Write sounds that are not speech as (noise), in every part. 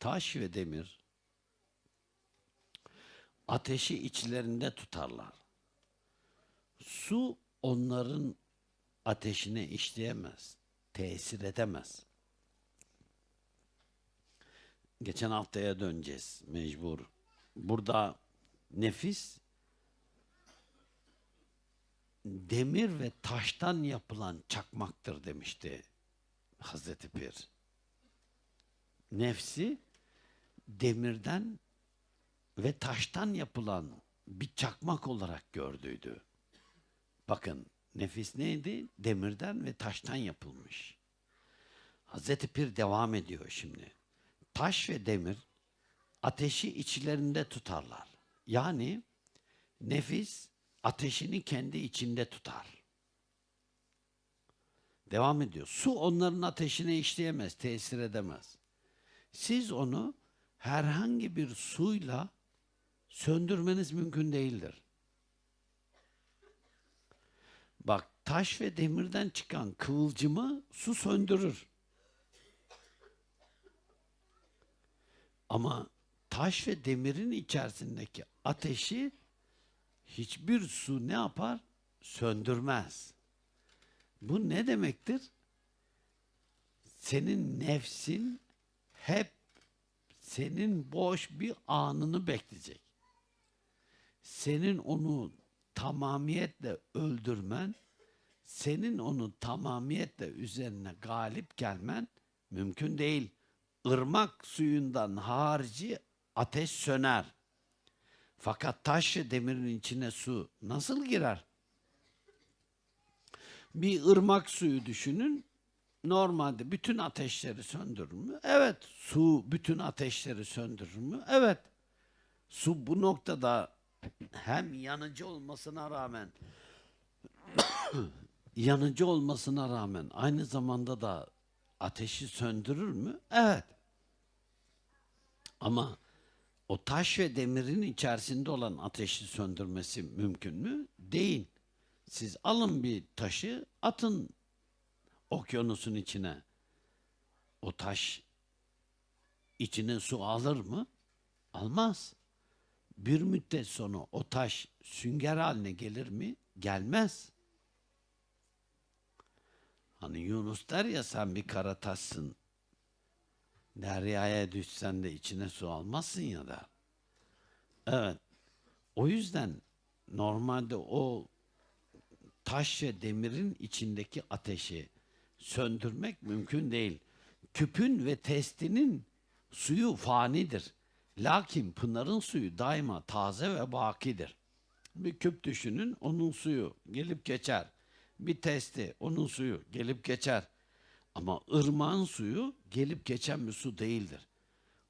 taş ve demir ateşi içlerinde tutarlar. Su onların ateşine işleyemez, tesir edemez. Geçen haftaya döneceğiz mecbur. Burada nefis demir ve taştan yapılan çakmaktır demişti Hazreti Pir. Nefsi demirden ve taştan yapılan bir çakmak olarak gördüydü. Bakın nefis neydi? Demirden ve taştan yapılmış. Hazreti Pir devam ediyor şimdi. Taş ve demir ateşi içlerinde tutarlar. Yani nefis ateşini kendi içinde tutar. Devam ediyor. Su onların ateşine işleyemez, tesir edemez. Siz onu herhangi bir suyla söndürmeniz mümkün değildir. Bak taş ve demirden çıkan kıvılcımı su söndürür. Ama taş ve demirin içerisindeki ateşi hiçbir su ne yapar? Söndürmez. Bu ne demektir? Senin nefsin hep senin boş bir anını bekleyecek. Senin onu tamamiyetle öldürmen, senin onu tamamiyetle üzerine galip gelmen mümkün değil. Irmak suyundan harici ateş söner. Fakat taş demirin içine su nasıl girer? Bir ırmak suyu düşünün. Normalde bütün ateşleri söndürür mü? Evet. Su bütün ateşleri söndürür mü? Evet. Su bu noktada hem yanıcı olmasına rağmen (coughs) yanıcı olmasına rağmen aynı zamanda da ateşi söndürür mü? Evet. Ama o taş ve demirin içerisinde olan ateşi söndürmesi mümkün mü? Değil. Siz alın bir taşı atın okyanusun içine. O taş içine su alır mı? Almaz. Bir müddet sonra o taş sünger haline gelir mi? Gelmez. Hani Yunus der ya sen bir kara taşsın. Deryaya düşsen de içine su almazsın ya da. Evet. O yüzden normalde o taş ve demirin içindeki ateşi söndürmek mümkün değil. Küpün ve testinin suyu fanidir. Lakin pınarın suyu daima taze ve bakidir. Bir küp düşünün, onun suyu gelip geçer. Bir testi, onun suyu gelip geçer. Ama ırmağın suyu gelip geçen bir su değildir.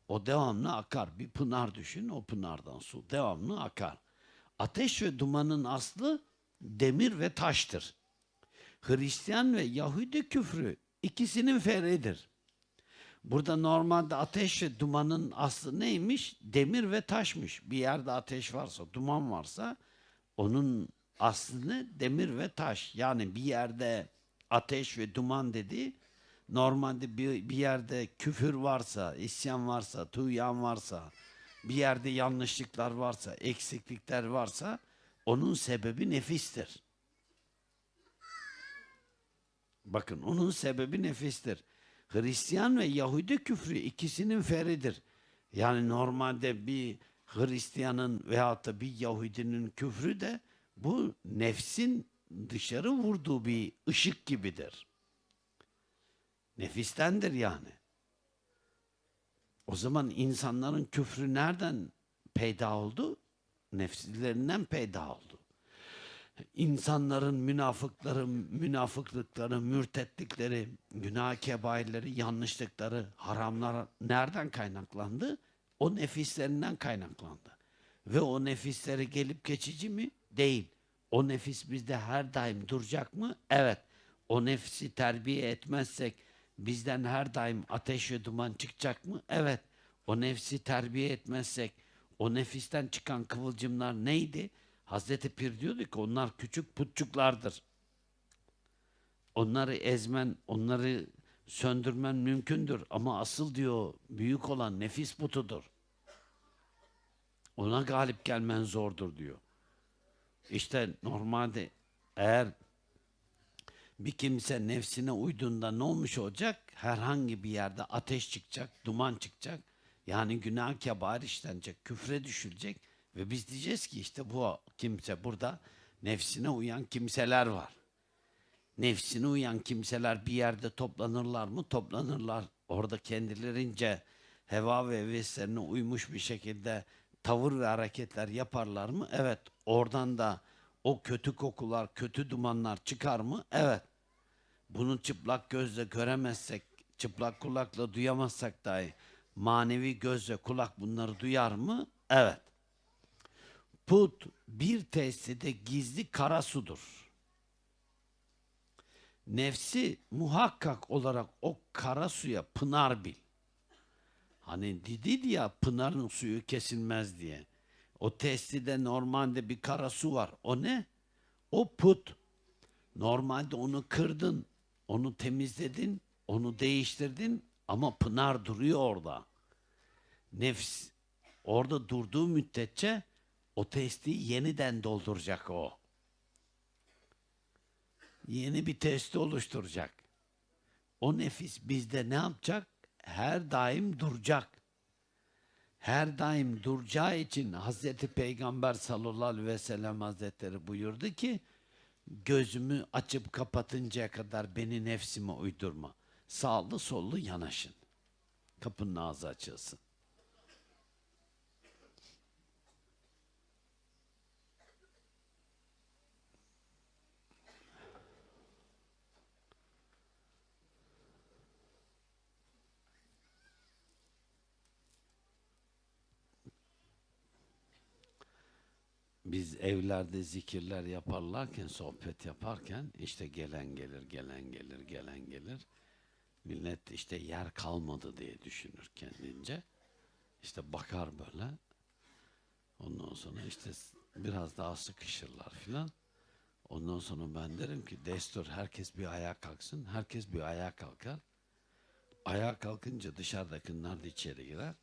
O devamlı akar. Bir pınar düşün, o pınardan su devamlı akar. Ateş ve dumanın aslı demir ve taştır. Hristiyan ve Yahudi küfrü ikisinin feridir. Burada normalde ateş ve dumanın aslı neymiş? Demir ve taşmış. Bir yerde ateş varsa, duman varsa onun aslını demir ve taş. Yani bir yerde ateş ve duman dedi. Normalde bir, bir yerde küfür varsa, isyan varsa, tuğyan varsa, bir yerde yanlışlıklar varsa, eksiklikler varsa onun sebebi nefistir. Bakın onun sebebi nefistir. Hristiyan ve Yahudi küfrü ikisinin feridir. Yani normalde bir Hristiyanın veyahut da bir Yahudinin küfrü de bu nefsin dışarı vurduğu bir ışık gibidir. Nefistendir yani. O zaman insanların küfrü nereden peyda oldu? Nefslerinden peyda oldu. İnsanların münafıkları, münafıklıkları, mürtetlikleri, günah kebairleri, yanlışlıkları, haramlar nereden kaynaklandı? O nefislerinden kaynaklandı. Ve o nefisleri gelip geçici mi? Değil. O nefis bizde her daim duracak mı? Evet. O nefsi terbiye etmezsek bizden her daim ateş ve duman çıkacak mı? Evet. O nefsi terbiye etmezsek o nefisten çıkan kıvılcımlar neydi? Hazreti Pir diyordu ki onlar küçük putçuklardır. Onları ezmen, onları söndürmen mümkündür ama asıl diyor büyük olan nefis putudur. Ona galip gelmen zordur diyor. İşte normalde eğer bir kimse nefsine uyduğunda ne olmuş olacak? Herhangi bir yerde ateş çıkacak, duman çıkacak. Yani günah kebair işlenecek, küfre düşülecek. Ve biz diyeceğiz ki işte bu kimse burada nefsine uyan kimseler var. Nefsine uyan kimseler bir yerde toplanırlar mı? Toplanırlar. Orada kendilerince heva ve heveslerine uymuş bir şekilde tavır ve hareketler yaparlar mı? Evet. Oradan da o kötü kokular, kötü dumanlar çıkar mı? Evet. Bunu çıplak gözle göremezsek, çıplak kulakla duyamazsak dahi manevi gözle kulak bunları duyar mı? Evet. Put bir testide gizli kara sudur. Nefsi muhakkak olarak o kara suya pınar bil. Hani dedi ya pınarın suyu kesilmez diye. O testide normalde bir kara su var. O ne? O put. Normalde onu kırdın, onu temizledin, onu değiştirdin ama pınar duruyor orada. Nefs orada durduğu müddetçe o testi yeniden dolduracak o. Yeni bir testi oluşturacak. O nefis bizde ne yapacak? Her daim duracak. Her daim duracağı için Hazreti Peygamber sallallahu aleyhi ve sellem Hazretleri buyurdu ki gözümü açıp kapatıncaya kadar beni nefsime uydurma. Sağlı sollu yanaşın. Kapının ağzı açılsın. Biz evlerde zikirler yaparlarken, sohbet yaparken işte gelen gelir, gelen gelir, gelen gelir. Millet işte yer kalmadı diye düşünür kendince. İşte bakar böyle. Ondan sonra işte biraz daha sıkışırlar filan. Ondan sonra ben derim ki destur herkes bir ayağa kalksın. Herkes bir ayağa kalkar. Ayağa kalkınca dışarıdakiler de içeri girer.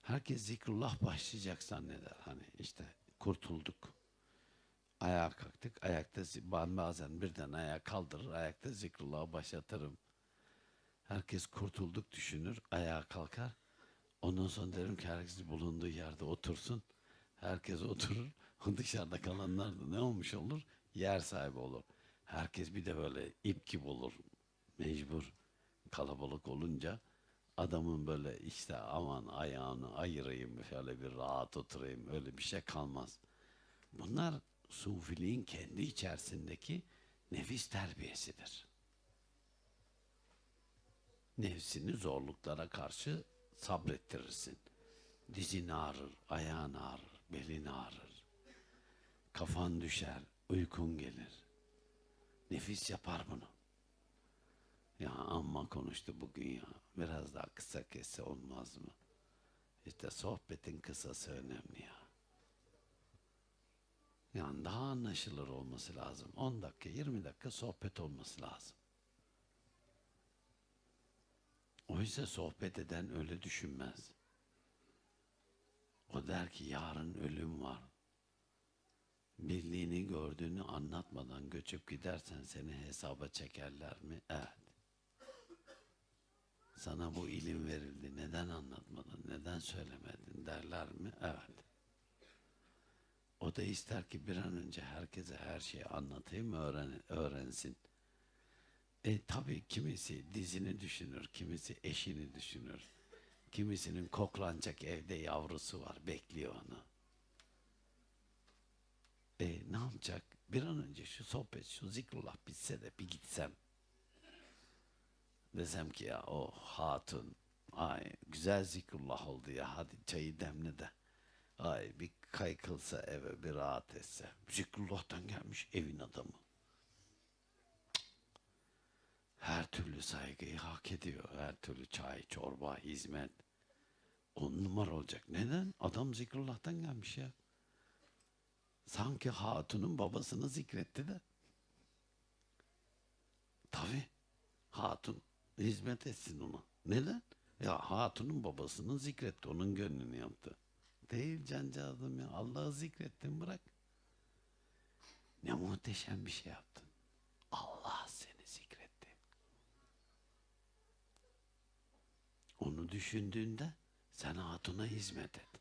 Herkes zikrullah başlayacak zanneder. Hani işte kurtulduk. Ayağa kalktık. Ayakta ben bazen birden ayağa kaldırır. Ayakta zikrullahı başlatırım. Herkes kurtulduk düşünür. Ayağa kalkar. Ondan sonra derim ki herkes bulunduğu yerde otursun. Herkes oturur. (laughs) Dışarıda kalanlar da ne olmuş olur? Yer sahibi olur. Herkes bir de böyle ip gibi olur. Mecbur kalabalık olunca adamın böyle işte aman ayağını ayırayım şöyle bir rahat oturayım öyle bir şey kalmaz. Bunlar sufiliğin kendi içerisindeki nefis terbiyesidir. Nefsini zorluklara karşı sabrettirirsin. Dizin ağrır, ayağın ağrır, belin ağrır. Kafan düşer, uykun gelir. Nefis yapar bunu. Ya amma konuştu bugün ya. Biraz daha kısa kesse olmaz mı? İşte sohbetin kısası önemli ya. Yani daha anlaşılır olması lazım. 10 dakika, 20 dakika sohbet olması lazım. Oysa sohbet eden öyle düşünmez. O der ki yarın ölüm var. Birliğini gördüğünü anlatmadan göçüp gidersen seni hesaba çekerler mi? Evet. Sana bu ilim verildi. Neden anlatmadın? Neden söylemedin derler mi? Evet. O da ister ki bir an önce herkese her şeyi anlatayım, öğren, öğrensin. E tabii kimisi dizini düşünür, kimisi eşini düşünür. Kimisinin koklanacak evde yavrusu var, bekliyor onu. E ne yapacak? Bir an önce şu sohbet, şu zikrullah bitse de bir gitsem. Desem ki ya o hatun, ay güzel zikrullah oldu ya hadi çayı demle de. Ay bir kaykılsa eve bir rahat etse. Zikrullah'tan gelmiş evin adamı. Her türlü saygıyı hak ediyor. Her türlü çay, çorba, hizmet. On numara olacak. Neden? Adam zikrullah'tan gelmiş ya. Sanki hatunun babasını zikretti de. Tabii. Hatun hizmet etsin ona. Neden? Ya hatunun babasını zikretti. Onun gönlünü yaptı. Değil cancağızım ya. Allah'ı zikrettin bırak. Ne muhteşem bir şey yaptın. Allah seni zikretti. Onu düşündüğünde sen hatuna hizmet et.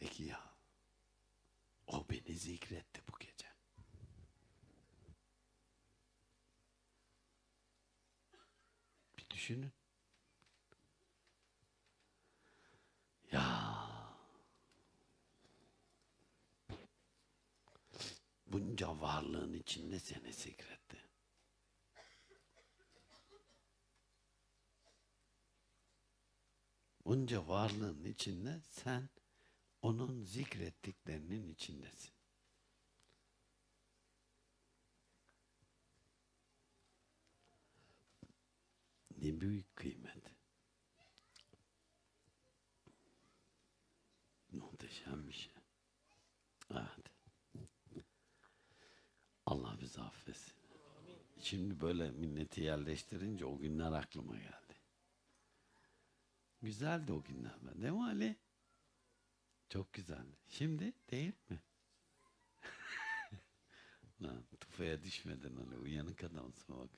De ki ya o beni zikretti bu gece. Bir düşünün. Ya bunca varlığın içinde seni zikretti. Bunca varlığın içinde sen onun zikrettiklerinin içindesin. Ne büyük kıymet. Muhteşem bir şey. Evet. Allah bizi affetsin. Şimdi böyle milleti yerleştirince o günler aklıma geldi. Güzeldi o günler. Değil mi Ali? Çok güzeldi. Şimdi değil mi? (laughs) Lan tufaya düşmeden Ali uyanık adamsın bak.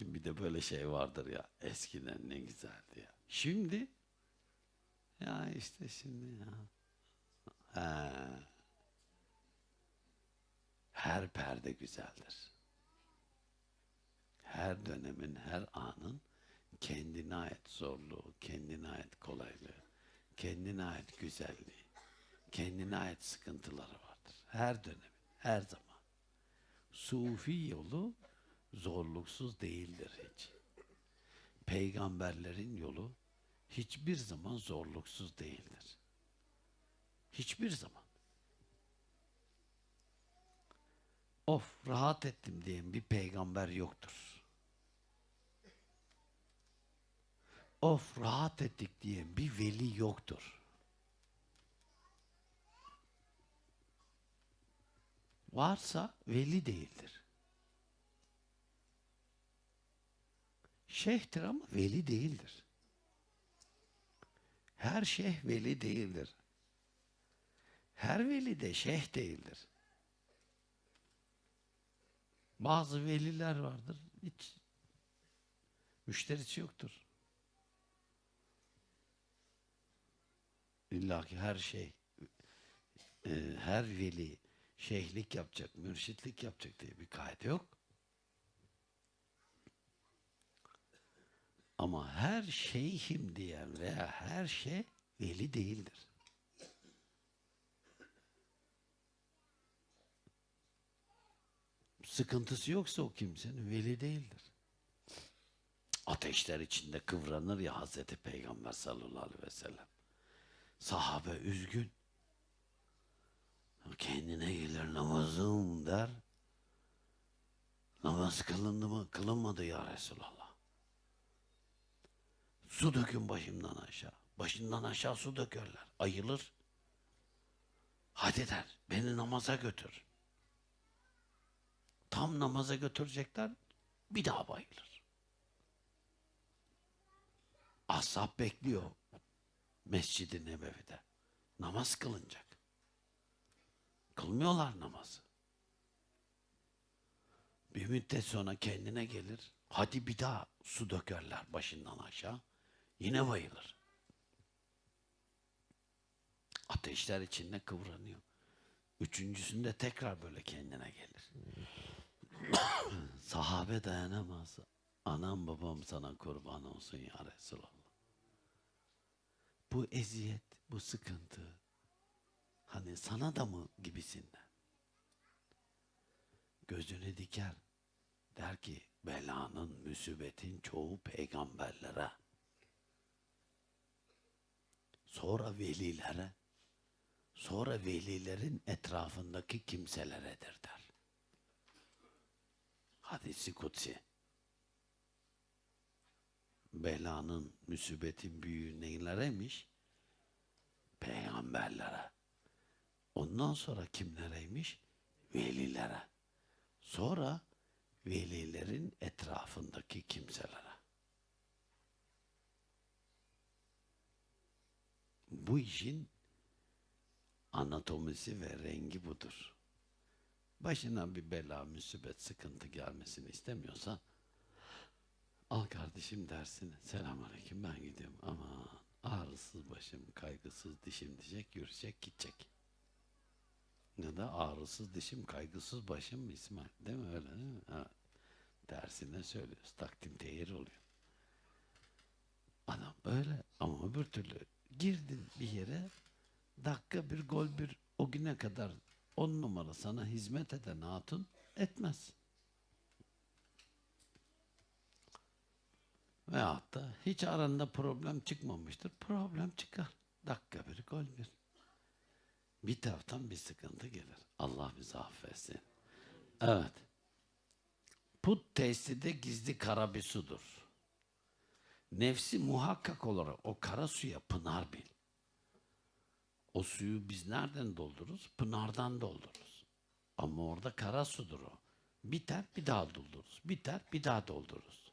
Bir de böyle şey vardır ya. Eskiden ne güzeldi ya. Şimdi ya işte şimdi ya. Ha. Her perde güzeldir. Her dönemin, her anın kendine ait zorluğu, kendine ait kolaylığı, kendine ait güzelliği, kendine ait sıkıntıları vardır. Her dönemin, her zaman. Sufi yolu zorluksuz değildir hiç. Peygamberlerin yolu hiçbir zaman zorluksuz değildir. Hiçbir zaman. Of rahat ettim diyen bir peygamber yoktur. Of rahat ettik diyen bir veli yoktur. Varsa veli değildir. Şeyhtir ama veli değildir. Her şeyh veli değildir. Her veli de şeyh değildir. Bazı veliler vardır. Hiç müşterisi yoktur. İlla ki her şey e, her veli şeyhlik yapacak, mürşitlik yapacak diye bir kaide yok. Ama her şeyhim diyen veya her şey veli değildir. Sıkıntısı yoksa o kimsenin veli değildir. Ateşler içinde kıvranır ya Hazreti Peygamber sallallahu aleyhi ve sellem. Sahabe üzgün. Kendine gelir namazım der. Namaz kılındı mı? Kılınmadı ya Resulallah. Su dökün başımdan aşağı. Başından aşağı su dökerler. Ayılır. Hadi der. Beni namaza götür. Tam namaza götürecekler. Bir daha bayılır. Ashab bekliyor. Mescid-i Nebevi'de. Namaz kılınacak. Kılmıyorlar namazı. Bir müddet sonra kendine gelir. Hadi bir daha su dökerler başından aşağı. Yine bayılır. Ateşler içinde kıvranıyor. Üçüncüsünde tekrar böyle kendine gelir. Sahabe dayanamaz. Anam babam sana kurban olsun ya Resulallah. Bu eziyet, bu sıkıntı, hani sana da mı gibisinden? Gözünü diker. Der ki belanın, müsibetin çoğu peygamberlere. Sonra velilere. Sonra velilerin etrafındaki kimseleredir der. Hadisi kutsi. Belanın, müsibetin büyüğü neylereymiş? Peygamberlere. Ondan sonra kimlereymiş? Velilere. Sonra velilerin etrafındaki kimselere. Bu işin anatomisi ve rengi budur. Başına bir bela, musibet, sıkıntı gelmesini istemiyorsan al kardeşim dersini. Selamünaleyküm ben gidiyorum. Aman ağrısız başım, kaygısız dişim diyecek, yürüyecek, gidecek. Ya da ağrısız dişim, kaygısız başım İsmail. Değil mi öyle değil mi? Ha. Dersine söylüyoruz. Takdim tehir oluyor. Adam öyle ama öbür türlü girdin bir yere dakika bir gol bir o güne kadar on numara sana hizmet eden hatun etmez. Veyahut da hiç aranda problem çıkmamıştır. Problem çıkar. Dakika bir gol bir. Bir taraftan bir sıkıntı gelir. Allah bizi affetsin. Evet. Put testi de gizli kara bir sudur. Nefsi muhakkak olarak o kara suya pınar bil. O suyu biz nereden doldururuz? Pınardan doldururuz. Ama orada kara sudur o. Biter bir daha doldururuz. Biter bir daha doldururuz.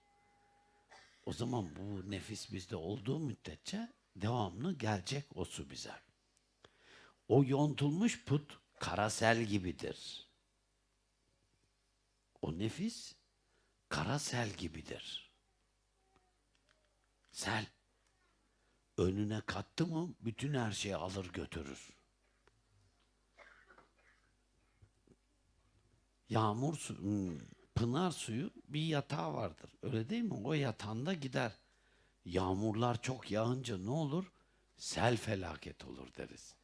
O zaman bu nefis bizde olduğu müddetçe devamlı gelecek o su bize. O yontulmuş put karasel gibidir. O nefis karasel gibidir. Sel önüne kattı mı bütün her şeyi alır götürür. Yağmur su, hmm, pınar suyu bir yatağı vardır. Öyle değil mi? O yatağında gider. Yağmurlar çok yağınca ne olur? Sel felaket olur deriz.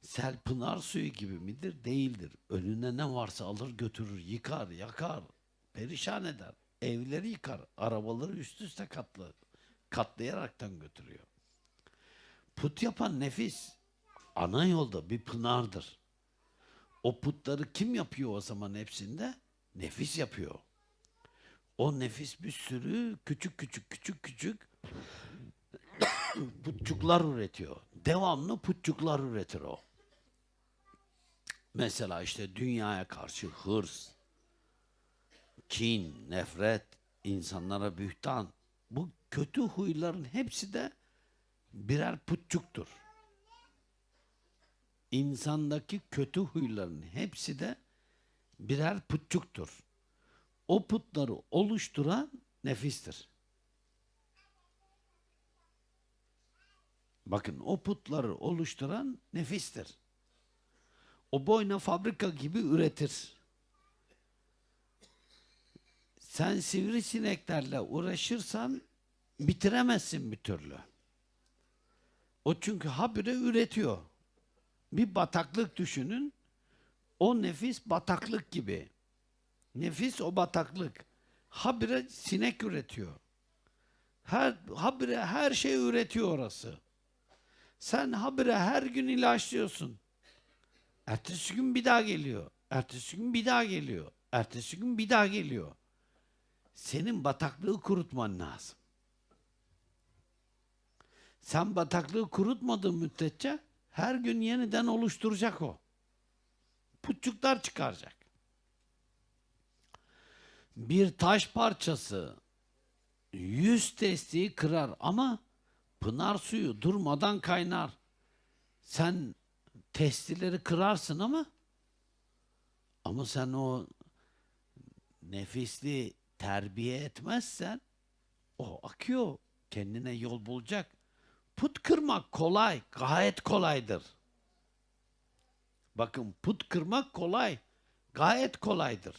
Sel pınar suyu gibi midir? Değildir. Önüne ne varsa alır götürür, yıkar, yakar, perişan eder. Evleri yıkar, arabaları üst üste katlı, katlayaraktan götürüyor. Put yapan nefis ana yolda bir pınardır. O putları kim yapıyor o zaman hepsinde? Nefis yapıyor. O nefis bir sürü küçük küçük küçük küçük (coughs) putçuklar üretiyor. Devamlı putçuklar üretir o. Mesela işte dünyaya karşı hırs, kin, nefret, insanlara bühtan. Bu kötü huyların hepsi de birer putçuktur. İnsandaki kötü huyların hepsi de birer putçuktur. O putları oluşturan nefistir. Bakın o putları oluşturan nefistir. O boyna fabrika gibi üretir. Sen sivrisineklerle uğraşırsan bitiremezsin bir türlü. O çünkü habire üretiyor. Bir bataklık düşünün. O nefis bataklık gibi. Nefis o bataklık. Habire sinek üretiyor. Her, habire her şey üretiyor orası. Sen habire her gün ilaçlıyorsun. Ertesi gün bir daha geliyor. Ertesi gün bir daha geliyor. Ertesi gün bir daha geliyor. Senin bataklığı kurutman lazım. Sen bataklığı kurutmadığın müddetçe her gün yeniden oluşturacak o. Putçuklar çıkaracak. Bir taş parçası yüz testiyi kırar ama pınar suyu durmadan kaynar. Sen testileri kırarsın ama ama sen o nefisli terbiye etmezsen o akıyor. Kendine yol bulacak. Put kırmak kolay, gayet kolaydır. Bakın put kırmak kolay, gayet kolaydır.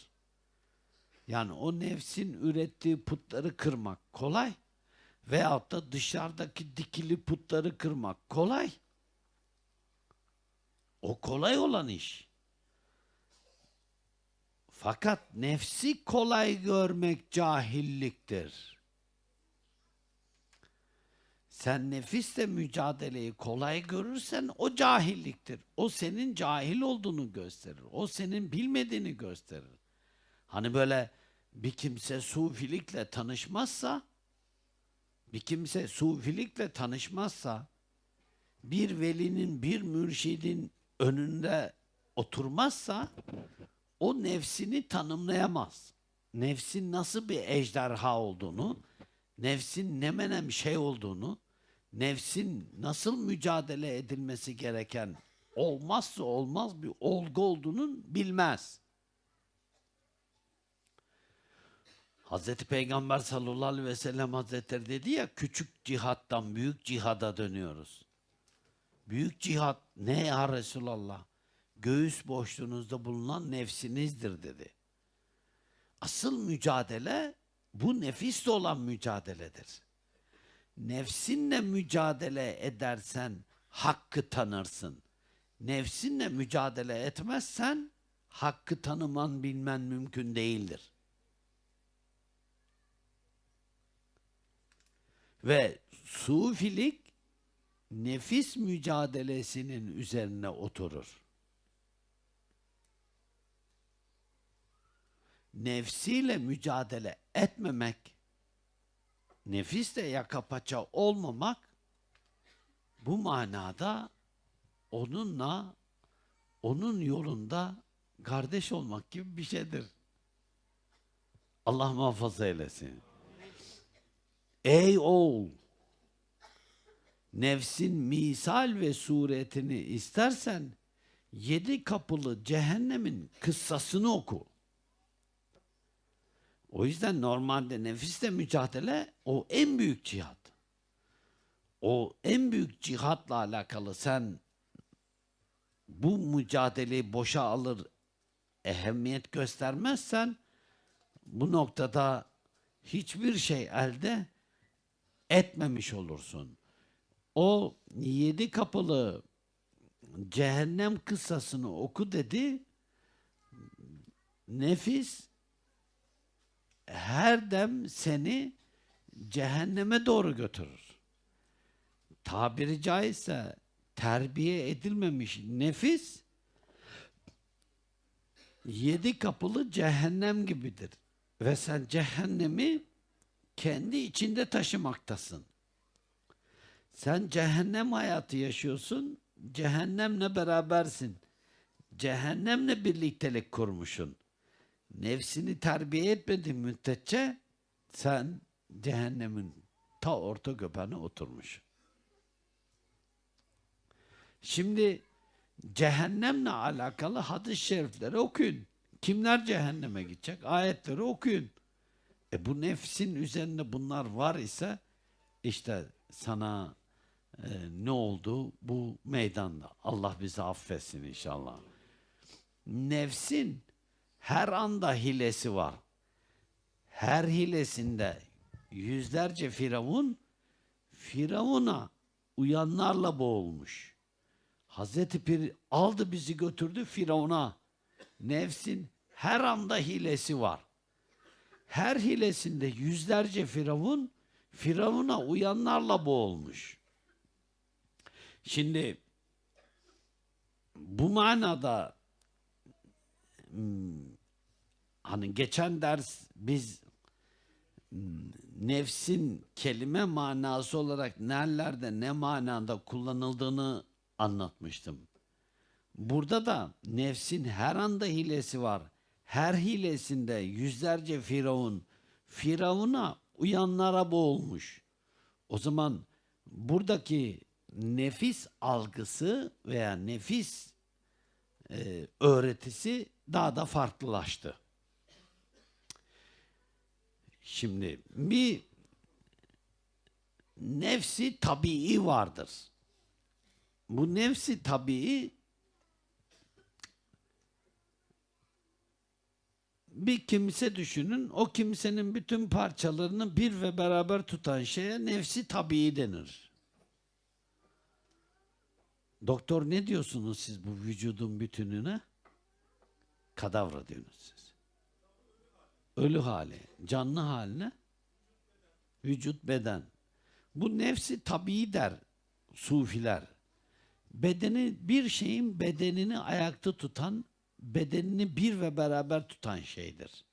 Yani o nefsin ürettiği putları kırmak kolay veyahut da dışarıdaki dikili putları kırmak kolay. O kolay olan iş. Fakat nefsi kolay görmek cahilliktir. Sen nefisle mücadeleyi kolay görürsen o cahilliktir. O senin cahil olduğunu gösterir. O senin bilmediğini gösterir. Hani böyle bir kimse sufilikle tanışmazsa bir kimse sufilikle tanışmazsa bir velinin bir mürşidin önünde oturmazsa o nefsini tanımlayamaz. nefsin nasıl bir ejderha olduğunu, nefsin ne menem şey olduğunu, nefsin nasıl mücadele edilmesi gereken olmazsa olmaz bir olgu olduğunu bilmez. Hazreti Peygamber sallallahu aleyhi ve sellem Hazretleri dedi ya küçük cihattan büyük cihada dönüyoruz. Büyük cihat ne ya Resulallah? Göğüs boşluğunuzda bulunan nefsinizdir dedi. Asıl mücadele bu nefisle olan mücadeledir. Nefsinle mücadele edersen hakkı tanırsın. Nefsinle mücadele etmezsen hakkı tanıman bilmen mümkün değildir. Ve sufilik nefis mücadelesinin üzerine oturur. Nefsiyle mücadele etmemek, nefisle yaka paça olmamak bu manada onunla onun yolunda kardeş olmak gibi bir şeydir. Allah muhafaza eylesin. Ey oğul! Nefsin misal ve suretini istersen yedi kapılı cehennemin kıssasını oku. O yüzden normalde nefisle mücadele o en büyük cihat. O en büyük cihatla alakalı sen bu mücadeleyi boşa alır, ehemmiyet göstermezsen bu noktada hiçbir şey elde etmemiş olursun. O yedi kapılı cehennem kıssasını oku dedi. Nefis her dem seni cehenneme doğru götürür. Tabiri caizse terbiye edilmemiş nefis yedi kapılı cehennem gibidir. Ve sen cehennemi kendi içinde taşımaktasın. Sen cehennem hayatı yaşıyorsun, cehennemle berabersin. Cehennemle birliktelik kurmuşsun. Nefsini terbiye etmediğin müddetçe sen cehennemin ta orta göbeğine oturmuş. Şimdi cehennemle alakalı hadis-i şerifleri okuyun. Kimler cehenneme gidecek? Ayetleri okuyun. E bu nefsin üzerinde bunlar var ise işte sana e, ne oldu bu meydanda? Allah bizi affetsin inşallah. Nefsin her anda hilesi var. Her hilesinde yüzlerce firavun Firavun'a uyanlarla boğulmuş. Hazreti Pir aldı bizi götürdü Firavun'a. Nefsin her anda hilesi var. Her hilesinde yüzlerce firavun Firavun'a uyanlarla boğulmuş. Şimdi bu manada hmm, hani geçen ders biz nefsin kelime manası olarak nerelerde ne manada kullanıldığını anlatmıştım. Burada da nefsin her anda hilesi var. Her hilesinde yüzlerce firavun firavuna uyanlara boğulmuş. O zaman buradaki nefis algısı veya nefis e, öğretisi daha da farklılaştı. Şimdi bir nefsi tabii vardır. Bu nefsi tabii bir kimse düşünün. O kimsenin bütün parçalarını bir ve beraber tutan şeye nefsi tabii denir. Doktor ne diyorsunuz siz bu vücudun bütününe? Kadavra diyorsunuz siz. Ölü hali, canlı haline vücut beden. Bu nefsi tabii der sufiler. Bedeni bir şeyin bedenini ayakta tutan bedenini bir ve beraber tutan şeydir.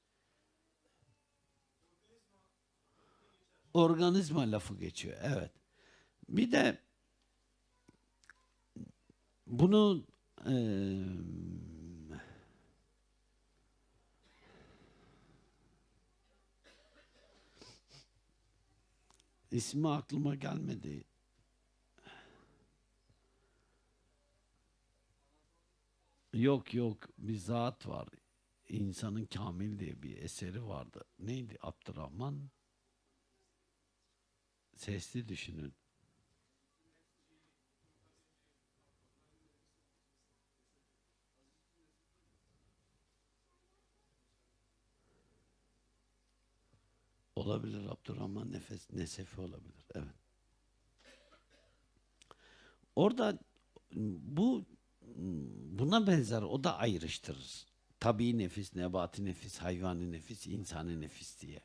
Organizma lafı geçiyor. Evet. Bir de bunu e, İsmi aklıma gelmedi. Yok yok bir zat var. İnsanın Kamil diye bir eseri vardı. Neydi Abdurrahman? Sesli düşünün. Olabilir Abdurrahman Nefes Nesefi olabilir. Evet. Orada bu buna benzer o da ayrıştırır. Tabii nefis, nebati nefis, hayvani nefis, insani nefis diye.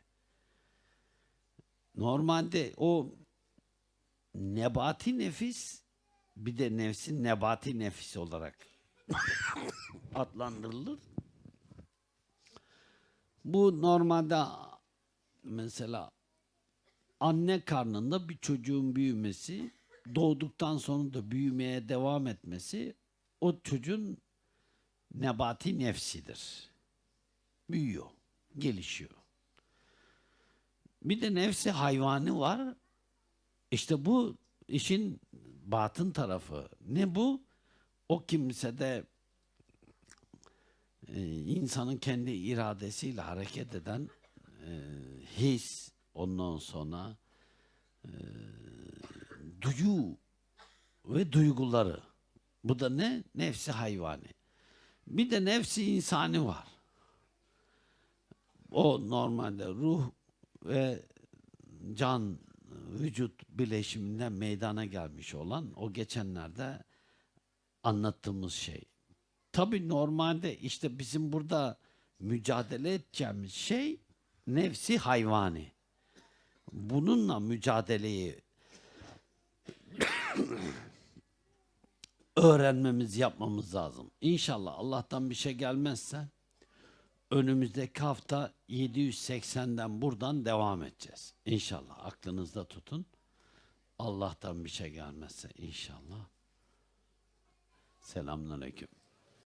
Normalde o nebati nefis bir de nefsin nebati nefis olarak (laughs) adlandırılır. Bu normalde mesela anne karnında bir çocuğun büyümesi, doğduktan sonra da büyümeye devam etmesi o çocuğun nebati nefsidir. Büyüyor, gelişiyor. Bir de nefsi hayvanı var. İşte bu işin batın tarafı. Ne bu? O kimsede e, insanın kendi iradesiyle hareket eden e, his, ondan sonra e, duyu ve duyguları. Bu da ne? Nefsi hayvani. Bir de nefsi insani var. O normalde ruh ve can vücut bileşiminden meydana gelmiş olan o geçenlerde anlattığımız şey. Tabii normalde işte bizim burada mücadele edeceğimiz şey nefsi hayvani. Bununla mücadeleyi (coughs) öğrenmemiz, yapmamız lazım. İnşallah Allah'tan bir şey gelmezse önümüzdeki hafta 780'den buradan devam edeceğiz. İnşallah aklınızda tutun. Allah'tan bir şey gelmezse inşallah. Selamünaleyküm.